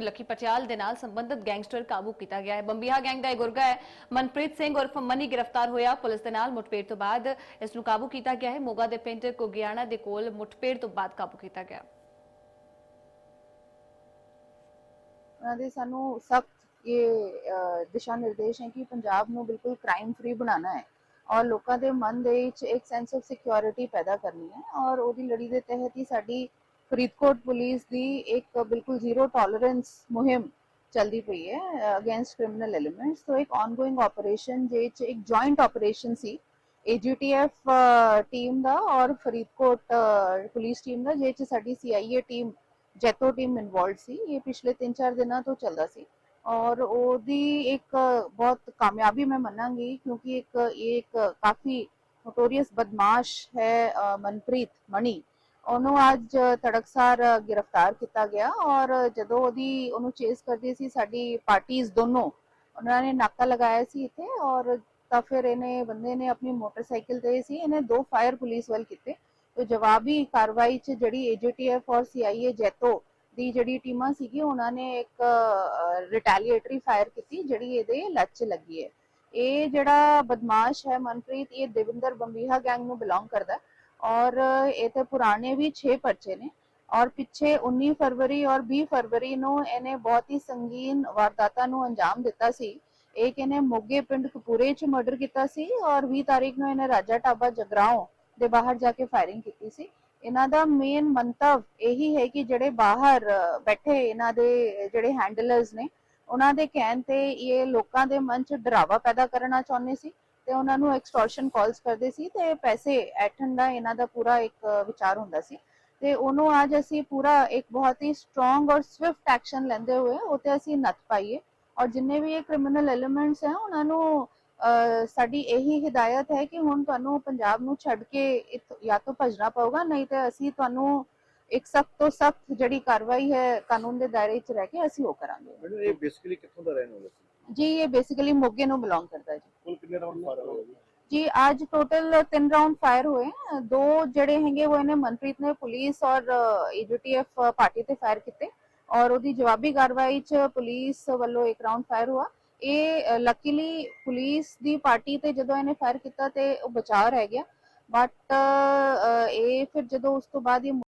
ਲੱਖੀ ਪਟਿਆਲ ਦੇ ਨਾਲ ਸੰਬੰਧਿਤ ਗੈਂਗਸਟਰ ਕਾਬੂ ਕੀਤਾ ਗਿਆ ਹੈ। ਬੰਬੀਹਾ ਗੈਂਗ ਦਾ ਇਹ ਗੁਰਗਾ ਹੈ, ਮਨਪ੍ਰੀਤ ਸਿੰਘ ਉਰਫ ਮਨੀ ਗ੍ਰਿਫਤਾਰ ਹੋਇਆ। ਪੁਲਿਸ ਦੇ ਨਾਲ ਮੁਠਭੇੜ ਤੋਂ ਬਾਅਦ ਇਸ ਨੂੰ ਕਾਬੂ ਕੀਤਾ ਗਿਆ ਹੈ। ਮੋਗਾ ਦੇ ਪਿੰਡ ਕੋਗਿਆਣਾ ਦੇ ਕੋਲ ਮੁਠਭੇੜ ਤੋਂ ਬਾਅਦ ਕਾਬੂ ਕੀਤਾ ਗਿਆ। ਉਹਨਾਂ ਦੇ ਸਾਨੂੰ ਸਖਤ ਇਹ ਦਿਸ਼ਾ ਨਿਰਦੇਸ਼ ਹੈ ਕਿ ਪੰਜਾਬ ਨੂੰ ਬਿਲਕੁਲ ਕ੍ਰਾਈਮ ਫ੍ਰੀ ਬਣਾਉਣਾ ਹੈ ਔਰ ਲੋਕਾਂ ਦੇ ਮਨ ਦੇ ਵਿੱਚ ਇੱਕ ਸੈਂਸ ਆਫ ਸਿਕਿਉਰਿਟੀ ਪੈਦਾ ਕਰਨੀ ਹੈ ਔਰ ਉਹਦੀ ਲੜੀ ਦੇ ਤਹਿਤ ਹੀ ਸਾਡੀ ਫਰੀਦਕੋਟ ਪੁਲਿਸ ਦੀ ਇੱਕ ਬਿਲਕੁਲ ਜ਼ੀਰੋ ਟੋਲਰੈਂਸ ਮੁਹਿੰਮ ਚੱਲਦੀ ਪਈ ਹੈ ਅਗੇਂਸਟ ਕ੍ਰਿਮੀਨਲ ਐਲੀਮੈਂਟਸ ਤੋਂ ਇੱਕ ਆਨਗੋਇੰਗ ਆਪਰੇਸ਼ਨ ਜੇ ਚ ਇੱਕ ਜੁਆਇੰਟ ਆਪਰੇਸ਼ਨ ਸੀ AGTF ਟੀਮ ਦਾ ਔਰ ਫਰੀਦਕੋਟ ਅਹ, ਪੁਲਿਸ ਟੀਮ ਦਾ ਜੇ ਚ ਸਾਡੀ CIA team Jaito team involved ਸੀ ਇਹ ਪਿਛਲੇ 3-4 ਦਿਨਾਂ ਤੋਂ ਚੱਲਦਾ ਸੀ ਔਰ ਉਹਦੀ ਇੱਕ ਬਹੁਤ ਕਾਮਯਾਬੀ ਮੈਂ ਮੰਨਾਂਗੀ ਕਿਉਂਕਿ ਇੱਕ ਇਹ ਇੱਕ ਕਾਫੀ ਨੋਟੋਰੀਅਸ ਬਦਮਾਸ਼ ਹੈ ਅਹ, ਮਨਪ੍ਰੀਤ ਮਣੀ ਉਹਨੂੰ ਅੱਜ ਤੜਕਸਾਰ ਗ੍ਰਿਫਤਾਰ ਕੀਤਾ ਗਿਆ ਔਰ ਜਦੋਂ ਉਹਦੀ ਉਹਨੂੰ ਚੇਸ ਕਰਦੀ ਸੀ ਸਾਡੀ ਪਾਰਟੀਆਂ ਦੋਨੋਂ, ਉਹਨਾਂ ਨੇ ਨਾਕਾ ਲਗਾਇਆ ਸੀ ਇੱਥੇ ਔਰ ਤਾਂ ਫਿਰ ਇਹਨੇ ਬੰਦੇ ਨੇ ਆਪਣੀ ਮੋਟਰਸਾਈਕਲ ਤੇ ਸੀ, ਇਹਨੇ ਦੋ ਫਾਇਰ ਪੁਲਿਸ ਵੱਲ ਕੀਤੇ। ਤੇ ਜਵਾਬੀ ਕਾਰਵਾਈ ਚ ਜਿਹੜੀ ਏਜੀਟੀਐਫ ਔਰ ਸੀਆਈਏ ਜੈਤੋ ਦੀ ਜਿਹੜੀ ਟੀਮਾਂ ਸੀਗੀ, ਉਹਨਾਂ ਨੇ ਇੱਕ ਰਿਟੈਲੀਏਟਰੀ ਫਾਇਰ ਕੀਤੀ ਜਿਹੜੀ ਇਹਦੇ ਲੱਤ 'ਚ ਲੱਗੀ ਹੈ। ਇਹ ਜਿਹੜਾ ਬਦਮਾਸ਼ ਹੈ ਮਨਪ੍ਰੀਤ, ਇਹ ਦੇਵਿੰਦਰ ਬੰਬੀਹਾ ਗੈਂਗ ਨੂੰ ਬਿਲੋਂਗ ਕਰਦਾ ਹੈ। ਔਰ ਇਹ ਤੇ ਪੁਰਾਣੇ ਵੀ 6 ਪਰਚੇ ਨੇ ਔਰ ਪਿੱਛੇ 19 ਫਰਵਰੀ ਔਰ 20 ਫਰਵਰੀ ਨੂੰ ਇਹਨੇ ਬਹੁਤ ਹੀ ਸੰਗੀਨ ਵਾਰਦਾਤਾਂ ਨੂੰ ਅੰਜਾਮ ਦਿੱਤਾ ਸੀ ਇੱਕ ਇਹਨੇ ਮੋਗੇ ਪਿੰਡ ਕਪੂਰੇ 'ਚ ਮਰਡਰ ਕੀਤਾ ਸੀ ਔਰ 20 ਤਾਰੀਖ ਨੂੰ ਇਹਨੇ ਰਾਜਾ ਟਾਬਾ ਜਗਰਾਓ ਦੇ ਬਾਹਰ ਜਾ ਕੇ ਫਾਇਰਿੰਗ ਕੀਤੀ ਸੀ ਇਹਨਾਂ ਦਾ ਮੇਨ ਮੰਤਵ ਇਹੀ ਹੈ ਕਿ ਜਿਹੜੇ ਬਾਹਰ ਬੈਠੇ ਇਹਨਾਂ ਦੇ ਜਿਹੜੇ ਹੈਂਡਲਰਸ ਨੇ ਉਹਨਾਂ ਦੇ ਕਹਿਣ ਤੇ ਇਹ ਲੋਕਾਂ ਦੇ ਮਨ 'ਚ ਡਰਾਵਾ ਪੈਦਾ ਕਰਨਾ ਚਾਹੁੰਦੇ ਸੀ ਤੇ ਉਹਨਾਂ ਨੂੰ ਐਕਸਟੋਰਸ਼ਨ ਕਾਲਸ ਕਰਦੇ ਸੀ ਤੇ ਪੈਸੇ ਐਠਣ ਦਾ ਇਹਨਾਂ ਦਾ ਪੂਰਾ ਇੱਕ ਵਿਚਾਰ ਹੁੰਦਾ ਸੀ। ਤੇ ਉਹਨੂੰ ਅੱਜ ਅਸੀਂ ਪੂਰਾ ਇੱਕ ਬਹੁਤ ਹੀ ਸਟਰੋਂਗ ਔਰ ਸਵਿਫਟ ਐਕਸ਼ਨ ਲੈਂਦੇ ਹੋਏ ਉਤੇ ਅਸੀਂ ਨੱਥ ਪਾਈਏ। ਔਰ ਜਿੰਨੇ ਵੀ ਇਹ ਕ੍ਰਿਮੀਨਲ ਐਲੀਮੈਂਟਸ ਹੈ ਉਹਨਾਂ ਨੂੰ ਸਾਡੀ ਇਹੀ ਹਦਾਇਤ ਹੈ ਕਿ ਹੁਣ ਤੁਹਾਨੂੰ ਪੰਜਾਬ ਨੂੰ ਛੱਡ ਕੇ ਜਾਂ ਤਾਂ ਭੱਜਣਾ ਪਊਗਾ ਨਹੀਂ ਤੇ ਅਸੀਂ ਤੁਹਾਨੂੰ ਇੱਕ ਸਖਤ ਤੋਂ ਸਖਤ ਜਿਹੜੀ ਕਾਰਵਾਈ ਹੈ ਕਾਨੂੰਨ ਦੇ ਦਾਇਰੇ 'ਚ ਰਹਿ ਕੇ ਅਸੀਂ ਉਹ ਕਰਾਂਗੇ। ਇਹ ਬੇਸਿਕਲੀ ਕਿੱਥੋਂ ਦਾ ਰਹਿਣ ਵਾਲਾ ਸੀ? ਜੀ ਇਹ ਬੇਸਿਕਲੀ ਮੋਗੇ ਨੂੰ ਬਿਲੋਂਗ ਕਰਦਾ ਹੈ ਜੀ ਕੁੱਲ ਕਿੰਨੇ ਰਾਉਂਡ ਫਾਇਰ ਹੋਏ ਜੀ ਜੀ, ਅੱਜ ਟੋਟਲ ਤਿੰਨ हैं। ਦੋ ਜਿਹੜੇ ਹੈਗੇ ਉਹ ਇਹਨੇ ਮਨਪ੍ਰੀਤ ਨੇ ਪੁਲਿਸ ਔਰ ਏਜੀਟੀਐਫ ਪਾਰਟੀ ਤੇ ਫਾਇਰ ਕੀਤੇ ਔਰ ਉਹਦੀ ਜਵਾਬੀ ਕਾਰਵਾਈ ਚ ਪੁਲਿਸ ਵੱਲੋਂ ਇੱਕ ਰਾਉਂਡ ਫਾਇਰ ਹੋਆ। ਇਹ ਲੱਕੀਲੀ ਪੁਲਿਸ ਦੀ ਪਾਰਟੀ ਤੇ ਜਦੋਂ ਇਹਨੇ ਫਾਇਰ ਕੀਤਾ ਤੇ ਉਹ ਬਚਾਅ ਰਹਿ ਗਿਆ। ਬਟ ਇਹ ਫਿਰ ਜਦੋਂ ਉਸ ਤੋਂ ਬਾਅਦ ਇਹ